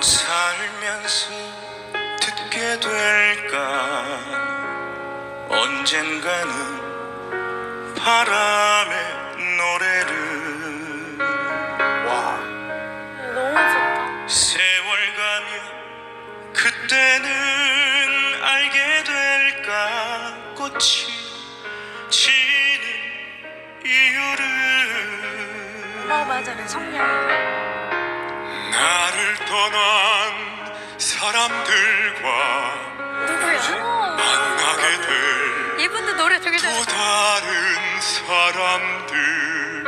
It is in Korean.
살면서 듣게 될까 언젠가는 바람의 노래를 와. 너무 좋다. 세월 가면 그때는 알게 될까 꽃이 지는 이유를 어 맞아요 성냥. 떠난 사람들과 누구야? 만나게 될또 이분도 노래 되게 잘. 다른 사람들